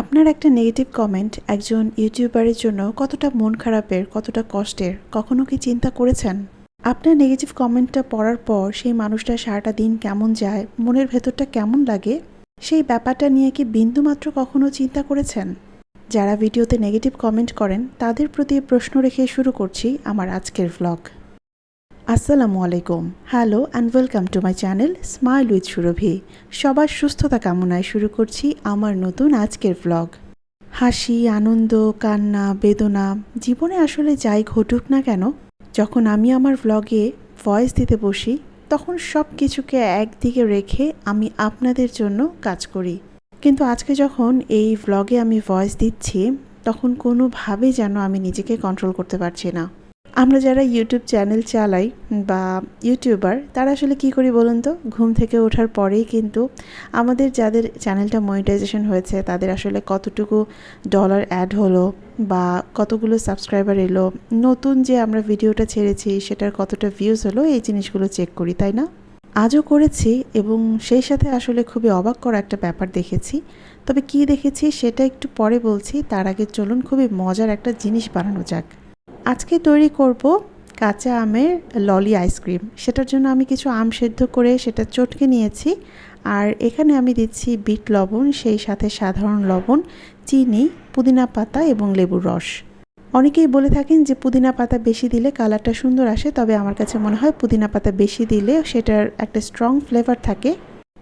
আপনার একটা negative comment একজন ইউটিউবারের জন্য কতটা মন খারাপের, কতটা কষ্টের, কখনো কি চিন্তা করেছেন? আপনার নেগেটিভ কমেন্টটা পড়ার পর সেই মানুষটা সারাটা দিন কেমন যায়, মনের ভেতরটা কেমন লাগে? সেই ব্যাপারটা নিয়ে কি বিন্দুমাত্র কখনো চিন্তা করেছেন? যারা ভিডিওতে নেগেটিভ কমেন্ট করেন, তাদের প্রতি প্রশ্ন রেখে শুরু করছি আমার আজকের ভ্লগ আসসালামু আলাইকুম। Hello and welcome to my channel smile with Surabhi সবার সুস্থতা কামনায় শুরু করছি আমার নতুন আজকের ভ্লগ হাসি, আনন্দ, কান্না, বেদনা, জীবনে আসলে যাই ঘটুক না কেন, যখন আমি আমার ভ্লগে ভয়েস দিতে বসি, তখন সব কিছুকে একদিকে রেখে আমি আপনাদের জন্য কাজ করি। কিন্তু আজকে যখন এই ভ্লগে আমি ভয়েস দিচ্ছি, তখন কোনোভাবেই যেন আমি নিজেকে কন্ট্রোল করতে পারছি না। আমরা যারা ইউটিউব চ্যানেল চালাই বা ইউটিউবার তারা আসলে কি করি বলুন তো? ঘুম থেকে ওঠার পরেই কিন্তু আমাদের যাদের চ্যানেলটা মনিটাইজেশন হয়েছে, তাদের আসলে কতটুকু ডলার অ্যাড হলো বা কতগুলো সাবস্ক্রাইবার এলো, নতুন যে আমরা ভিডিওটা ছেড়েছি সেটার কতটা ভিউজ হলো, এই জিনিসগুলো চেক করি, তাই না? আজও করেছি এবং সেই সাথে আসলে খুবই অবাক করা একটা ব্যাপার দেখেছি। তবে কি দেখেছি সেটা একটু পরে বলছি, তার আগে চলুন খুবই মজার একটা জিনিস বানানো যাক। আজকে তৈরি করব কাঁচা আমের ললি আইসক্রিম সেটার জন্য আমি কিছু আম সেদ্ধ করে সেটা চটকে নিয়েছি। আর এখানে আমি দিচ্ছি বিট লবণ, সেই সাথে সাধারণ লবণ, চিনি, পুদিনা পাতা এবং লেবুর রস। অনেকেই বলে থাকেন যে পুদিনা পাতা বেশি দিলে কালারটা সুন্দর আসে, তবে আমার কাছে মনে হয় পুদিনা পাতা বেশি দিলে সেটার একটা স্ট্রং ফ্লেভার থাকে।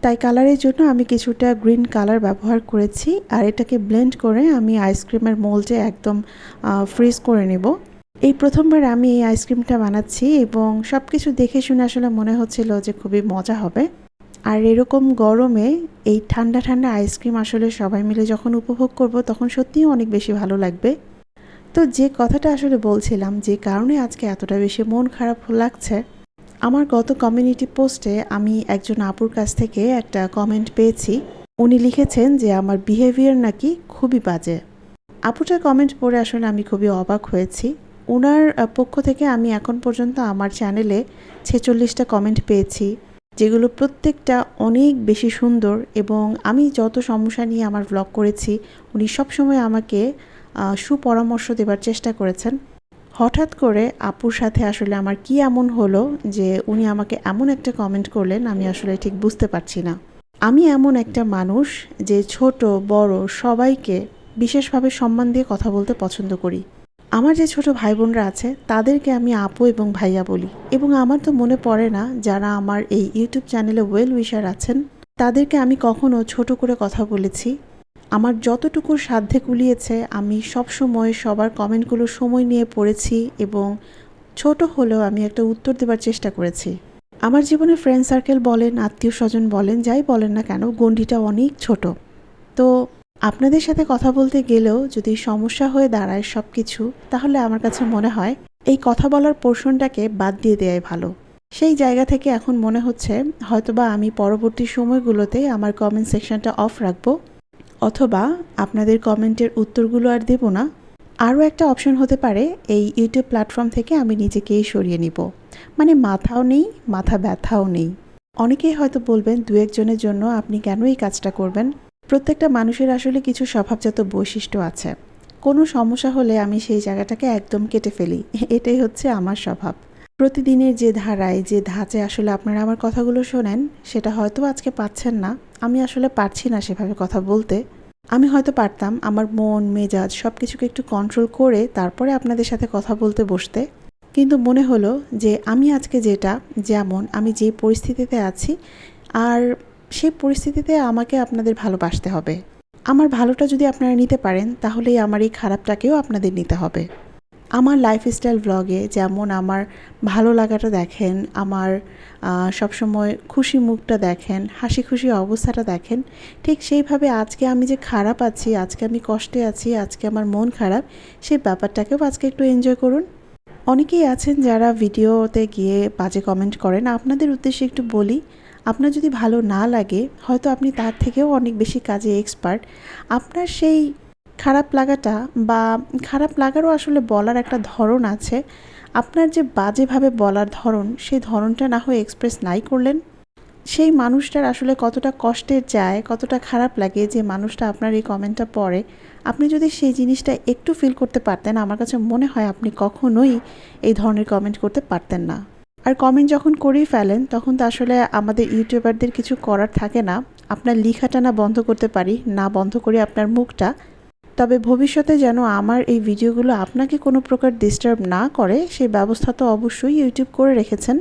তাই কালারের জন্য আমি কিছুটা গ্রিন কালার ব্যবহার করেছি। আর এটাকে ব্লেন্ড করে আমি আইসক্রিমের মোল্ডে একদম ফ্রিজ করে নেব। এই প্রথমবার আমি এই আইসক্রিমটা বানাচ্ছি এবং সব কিছু দেখে শুনে আসলে মনে হচ্ছিল যে খুবই মজা হবে। আর এরকম গরমে এই ঠান্ডা ঠান্ডা আইসক্রিম আসলে সবাই মিলে যখন উপভোগ করব তখন সত্যিই অনেক বেশি ভালো লাগবে। তো যে কথাটা আসলে বলছিলাম, যে কারণে আজকে এতটা বেশি মন খারাপ লাগছে, আমার গত কমিউনিটি পোস্টে আমি একজন আপুর কাছ থেকে একটা কমেন্ট পেয়েছি। উনি লিখেছেন যে, আমার বিহেভিয়ার নাকি খুবই বাজে। আপুটার কমেন্ট পড়ে আসলে আমি খুবই অবাক হয়েছি। ওনার পক্ষ থেকে আমি এখন পর্যন্ত আমার চ্যানেলে ছেচল্লিশটা কমেন্ট পেয়েছি, যেগুলো প্রত্যেকটা অনেক বেশি সুন্দর এবং আমি যত সমস্যা নিয়ে আমার ব্লগ করেছি, উনি সবসময় আমাকে সুপরামর্শ দেবার চেষ্টা করেছেন। হঠাৎ করে আপুর সাথে আসলে আমার কি এমন হলো যে উনি আমাকে এমন একটা কমেন্ট করলেন, আমি আসলে ঠিক বুঝতে পারছি না। আমি এমন একটা মানুষ যে ছোট, বড়, সবাইকে বিশেষভাবে সম্মান দিয়ে কথা বলতে পছন্দ করি। আমার যে ছোট ভাই বোনরা আছে, তাদেরকে আমি আপু এবং ভাইয়া বলি। এবং আমার তো মনে পড়ে না যারা আমার এই ইউটিউব চ্যানেলে ওয়েল উইশার আছেন, তাদেরকে আমি কখনো ছোট করে কথা বলেছি। আমার যতটুকু সাধ্যে কুলিয়েছে, আমি সব সময় সবার কমেন্টগুলো সময় নিয়ে পড়েছি এবং ছোট হলেও আমি একটা উত্তর দেবার চেষ্টা করেছি। আমার জীবনে ফ্রেন্ড সার্কেল বলেন, আত্মীয় স্বজন বলেন, যাই বলেন না কেন, গণ্ডিটা অনেক ছোট। তো আপনাদের সাথে কথা বলতে গেলেও যদি সমস্যা হয়ে দাঁড়ায় সব কিছু তাহলে আমার কাছে মনে হয় এই কথা বলার পোর্শনটাকে বাদ দিয়ে দেওয়াই ভালো। সেই জায়গা থেকে এখন মনে হচ্ছে হয়তোবা আমি পরবর্তী সময়গুলোতে আমার কমেন্ট সেকশনটা অফ রাখব, অথবা আপনাদের কমেন্টের উত্তরগুলো আর দেব না। আরও একটা অপশন হতে পারে এই ইউটিউব প্ল্যাটফর্ম থেকে আমি নিজেকেই সরিয়ে নিব। মানে মাথাও নেই, মাথা ব্যথাও নেই। অনেকেই হয়তো বলবেন দু একজনের জন্য আপনি কেন এই কাজটা করবেন? প্রত্যেকটা মানুষের আসলে কিছু স্বভাবজাত বৈশিষ্ট্য আছে। কোনো সমস্যা হলে আমি সেই জায়গাটাকে একদম কেটে ফেলি। এটাই হচ্ছে আমার স্বভাব। প্রতিদিনের যে ধারায়, যে ধাঁচে আসলে আপনারা আমার কথাগুলো শোনেন, সেটা হয়তো আজকে পাচ্ছেন না। আমি আসলে পারছি না সেভাবে কথা বলতে। আমি হয়তো পারতাম আমার মন, মেজাজ সব কিছুকে একটু কন্ট্রোল করে তারপরে আপনাদের সাথে কথা বলতে বসতে। কিন্তু মনে হলো যে আমি আজকে যেটা, যেমন আমি যে পরিস্থিতিতে আছি, আর সেই পরিস্থিতিতে আমাকে আপনাদের ভালোবাসতে হবে। আমার ভালোটা যদি আপনারা নিতে পারেন, তাহলেই আমার এই খারাপটাকেও আপনাদের নিতে হবে। আমার লাইফস্টাইল ব্লগে যেমন আমার ভালো লাগাটা দেখেন, আমার সবসময় খুশি মুখটা দেখেন, হাসি খুশি অবস্থাটা দেখেন, ঠিক সেইভাবে আজকে আমি যে খারাপ আছি, আজকে আমি কষ্টে আছি, আজকে আমার মন খারাপ, সেই ব্যাপারটাকেও আজকে একটু এনজয় করুন। অনেকেই আছেন যারা ভিডিওতে গিয়ে বাজে কমেন্ট করেন। আপনাদের উদ্দেশ্যে একটু বলি আপনার যদি ভালো না লাগে, হয়তো আপনি তার থেকেও অনেক বেশি কাজে এক্সপার্ট আপনার সেই খারাপ লাগাটা বা খারাপ লাগারও আসলে বলার একটা ধরন আছে। আপনার যে বাজেভাবে বলার ধরন, সেই ধরনটা না হয়ে এক্সপ্রেস নাই করলেন। সেই মানুষটার আসলে কতটা কষ্টের যায়, কতটা খারাপ লাগে যে মানুষটা আপনার এই কমেন্টটা পড়ে। আপনি যদি সেই জিনিসটা একটু ফিল করতে পারতেন, আমার কাছে মনে হয় আপনি কখনোই এই ধরনের কমেন্ট করতে পারতেন না। আর কমেন্ট যখন করেই ফেলেন, তখন তো আসলে আমাদের ইউটিউবারদের কিছু করার থাকে না। আপনার লিখাটা না বন্ধ করতে পারি, না বন্ধ করি আপনার মুখটা। তবে ভবিষ্যতে যেন আমার এই ভিডিওগুলো আপনাকে কোনো প্রকার ডিস্টার্ব না করে, সেই ব্যবস্থা তো অবশ্যই ইউটিউব করে রেখেছেন।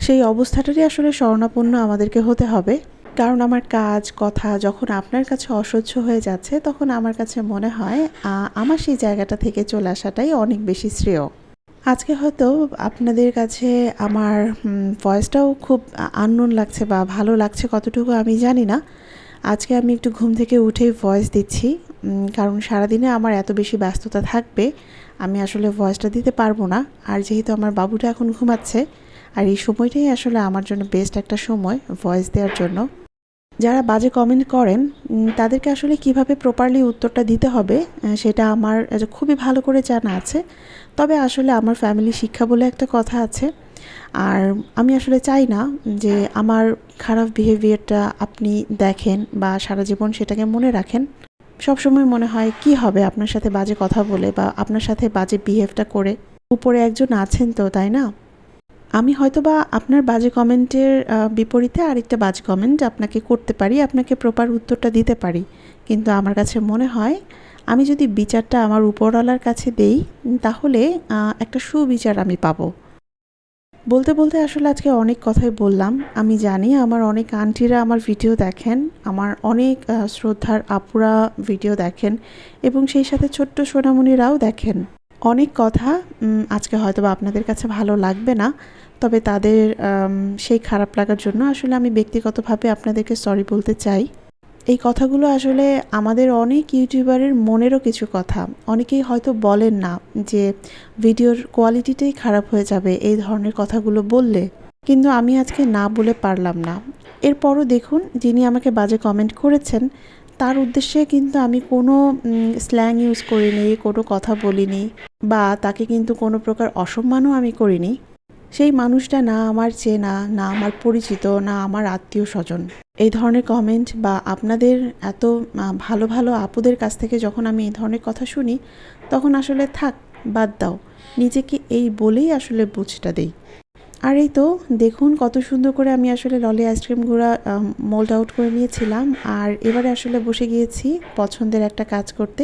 সেই অবস্থাটারই আসলে শরণাপন্ন আমাদেরকে হতে হবে। কারণ আমার কাজ, কথা যখন আপনার কাছে অসহ্য হয়ে যাচ্ছে, তখন আমার কাছে মনে হয় আমার সেই জায়গাটা থেকে চলে আসাটাই অনেক বেশি শ্রেয়। আজকে হয়তো আপনাদের কাছে আমার ভয়েসটাও খুব আননোন লাগছে বা ভালো লাগছে কতটুকু আমি জানি না। আজকে আমি একটু ঘুম থেকে উঠেই ভয়েস দিচ্ছি কারণ সারাদিনে আমার এত বেশি ব্যস্ততা থাকবে, আমি আসলে ভয়েসটা দিতে পারব না। আর যেহেতু আমার বাবুটা এখন ঘুমাচ্ছে, আর এই সময়টাই আসলে আমার জন্য বেস্ট একটা সময় ভয়েস দেওয়ার জন্য। যারা বাজে কমেন্ট করেন তাদেরকে আসলে কীভাবে প্রপারলি উত্তরটা দিতে হবে সেটা আমার খুবই ভালো করে জানা আছে। তবে আসলে আমার ফ্যামিলি শিক্ষা বলে একটা কথা আছে। আর আমি আসলে চাই না যে আমার খারাপ বিহেভিয়ারটা আপনি দেখেন বা সারা জীবন সেটাকে মনে রাখেন। সবসময় মনে হয়, কি হবে আপনার সাথে বাজে কথা বলে বা আপনার সাথে বাজে বিহেভটা করে? উপরে একজন আছেন তো, তাই না? আমি হয়তো বা আপনার বাজে কমেন্টের বিপরীতে আরেকটা বাজে কমেন্ট আপনাকে করতে পারি, আপনাকে প্রপার উত্তরটা দিতে পারি। কিন্তু আমার কাছে মনে হয়, আমি যদি বিচারটা আমার উপরওয়ালার কাছে দেই, তাহলে একটা সুবিচার আমি পাবো। বলতে বলতে আসলে আজকে অনেক কথাই বললাম। আমি জানি আমার অনেক আন্টিরা আমার ভিডিও দেখেন, আমার অনেক শ্রদ্ধার আপুরা ভিডিও দেখেন এবং সেই সাথে ছোট্ট সোনামণিরাও দেখেন। অনেক কথা আজকে হয়তো বা আপনাদের কাছে ভালো লাগবে না, তবে তাদের সেই খারাপ লাগার জন্য আসলে আমি ব্যক্তিগতভাবে আপনাদেরকে সরি বলতে চাই। এই কথাগুলো আসলে আমাদের অনেক ইউটিউবারের মনেরও কিছু কথা। অনেকেই হয়তো বলেন না যে ভিডিওর কোয়ালিটিটাই খারাপ হয়ে যাবে এই ধরনের কথাগুলো বললে, কিন্তু আমি আজকে না বলে পারলাম না। এরপরও দেখুন, যিনি আমাকে বাজে কমেন্ট করেছেন তার উদ্দেশ্যে কিন্তু আমি কোনো স্ল্যাং ইউজ করিনি, কোনো কথা বলিনি, বা তাকে কিন্তু কোনো প্রকার অসম্মানও আমি করিনি। সেই মানুষটা না আমার চেনা না আমার পরিচিত, না আমার আত্মীয় স্বজন। এই ধরনের কমেন্ট বা আপনাদের এত ভালো ভালো আপুদের কাছ থেকে যখন আমি এই ধরনের কথা শুনি, তখন আসলে থাক, বাদ দাও। নিজেকে এই বলেই আসলে বুঝটা দেই। আর এই তো, দেখুন কত সুন্দর করে আমি আসলে ললি আইসক্রিমগুলো মোল্ড আউট করে নিয়েছিলাম। আর এবারে আসলে বসে গিয়েছি পছন্দের একটা কাজ করতে।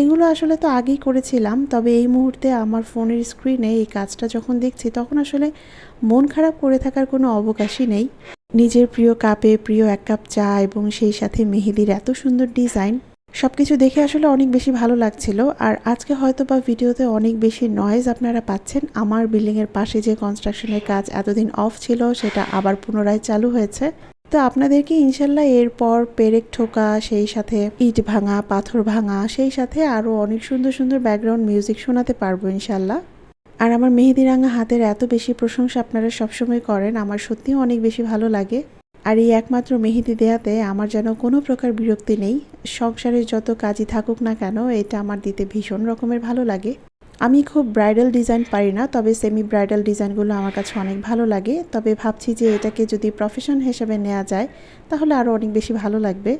এগুলো আসলে তো আগেই করেছিলাম, তবে এই মুহূর্তে আমার ফোনের স্ক্রিনে এই কাজটা যখন দেখছি, তখন আসলে মন খারাপ করে থাকার কোনো অবকাশই নেই। নিজের প্রিয় কাপে প্রিয় এক কাপ চা এবং সেই সাথে মেহেদির এত সুন্দর ডিজাইন সব কিছু দেখে আসলে অনেক বেশি ভালো লাগছিল। আর আজকে হয়তো বা ভিডিওতে অনেক বেশি নয়েজ আপনারা পাচ্ছেন। আমার বিল্ডিংয়ের পাশে যে কনস্ট্রাকশনের কাজ এতদিন অফ ছিল, সেটা আবার পুনরায় চালু হয়েছে। তো আপনাদেরকে ইনশাল্লাহ এরপর পেরেক ঠোকা, সেই সাথে ইট ভাঙা, পাথর ভাঙা, সেই সাথে আরও অনেক সুন্দর সুন্দর ব্যাকগ্রাউন্ড মিউজিক শোনাতে পারব ইনশাল্লাহ। আর আমার মেহেদি রাঙা হাতের এত বেশি প্রশংসা আপনারা সবসময় করেন, আমার সত্যিও অনেক বেশি ভালো লাগে। আর এই একমাত্র মেহেদি দেয়াতে আমার যেন কোনো প্রকার বিরক্তি নেই। সংসারের যত কাজই থাকুক না কেন, এটা আমার দিতে ভীষণ রকমের ভালো লাগে। আমি খুব ব্রাইডাল ডিজাইন পারি না, তবে সেমি ব্রাইডাল ডিজাইনগুলো আমার কাছে অনেক ভালো লাগে। তবে ভাবছি যে এটাকে যদি প্রফেশন হিসেবে নেওয়া যায়, তাহলে আরও অনেক বেশি ভালো লাগবে।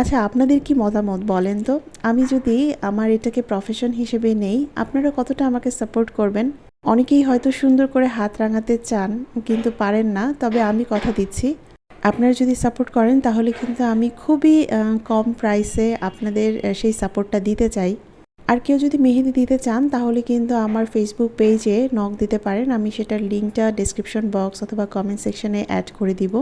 আচ্ছা আপনাদের কি মতামত বলেন তো? আমি যদি আমার এটাকে প্রফেশন হিসেবে নেই, আপনারা কতটা আমাকে সাপোর্ট করবেন? অনেকেই হয়তো সুন্দর করে হাত রাঙাতে চান, কিন্তু পারেন না, তবে আমি কথা দিচ্ছি। আপনারা যদি সাপোর্ট করেন, তাহলে কিন্তু আমি খুবই কম প্রাইসে আপনাদের সেই সাপোর্টটা দিতে চাই। আর কেউ যদি মেহেদি দিতে চান, তাহলে কিন্তু আমার ফেসবুক পেজে নক দিতে পারেন। আমি সেটার লিঙ্কটা ডিসক্রিপশন বক্স অথবা কমেন্ট সেকশনে অ্যাড করে দিব।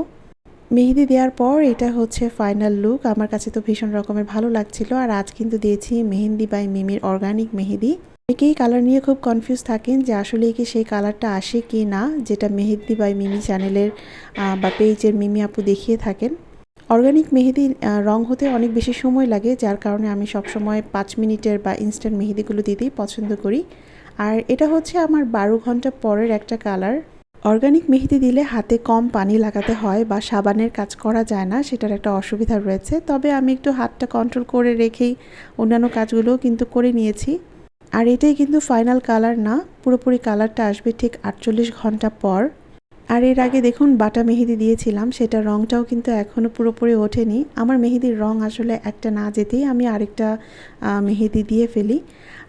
মেহেদি দেওয়ার পর এটা হচ্ছে ফাইনাল লুক আমার কাছে তো ভীষণ রকমের ভালো লাগছিল। আর আজ কিন্তু দিয়েছি মেহেন্দি বাই মিমির অর্গানিক মেহেদি। অনেকেই কালার নিয়ে খুব কনফিউজ থাকেন যে আসলে কি সেই কালারটা আসে কি না, যেটা মেহেদি বাই মিমি চ্যানেলের বা পেজের মিমি আপু দেখিয়ে থাকেন। অর্গানিক মেহেদি রং হতে অনেক বেশি সময় লাগে, যার কারণে আমি সবসময় পাঁচ মিনিটের বা ইনস্ট্যান্ট মেহেদিগুলো দিতেই পছন্দ করি। আর এটা হচ্ছে আমার বারো ঘণ্টা পরের একটা কালার অর্গানিক মেহেদি দিলে হাতে কম পানি লাগাতে হয় বা সাবানের কাজ করা যায় না, সেটার একটা অসুবিধা রয়েছে। তবে আমি একটু হাতটা কন্ট্রোল করে রেখেই অন্যান্য কাজগুলোও কিন্তু করে নিয়েছি। আর এটাই কিন্তু ফাইনাল কালার না, পুরোপুরি কালারটা আসবে ঠিক আটচল্লিশ ঘণ্টা পর। আর এর আগে দেখুন বাটা মেহেদি দিয়েছিলাম সেটা রঙটাও কিন্তু এখনও পুরোপুরি ওঠেনি। আমার মেহেদির রং আসলে একটা না যেতেই আমি আরেকটা মেহেদি দিয়ে ফেলি।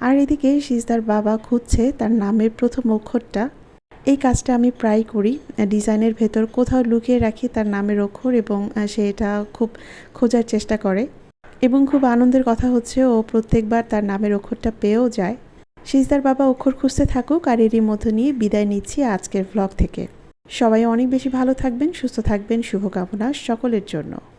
আর এদিকে সিজদার বাবা খুঁজছে তার নামের প্রথম অক্ষরটা। এই কাজটা আমি প্রায় করি, ডিজাইনের ভেতর কোথাও লুকিয়ে রাখি তার নামের অক্ষর এবং সে এটা খুব খোঁজার চেষ্টা করে। এবং খুব আনন্দের কথা হচ্ছে ও প্রত্যেকবার তার নামের অক্ষরটা পেয়েও যায়। সিজদার বাবা অক্ষর খুঁজতে থাকুক আর এরই মতো নিয়ে বিদায় নিচ্ছি আজকের ভ্লগ থেকে। সবাই অনেক বেশি ভালো থাকবেন, সুস্থ থাকবেন, শুভকামনা সকলের জন্য।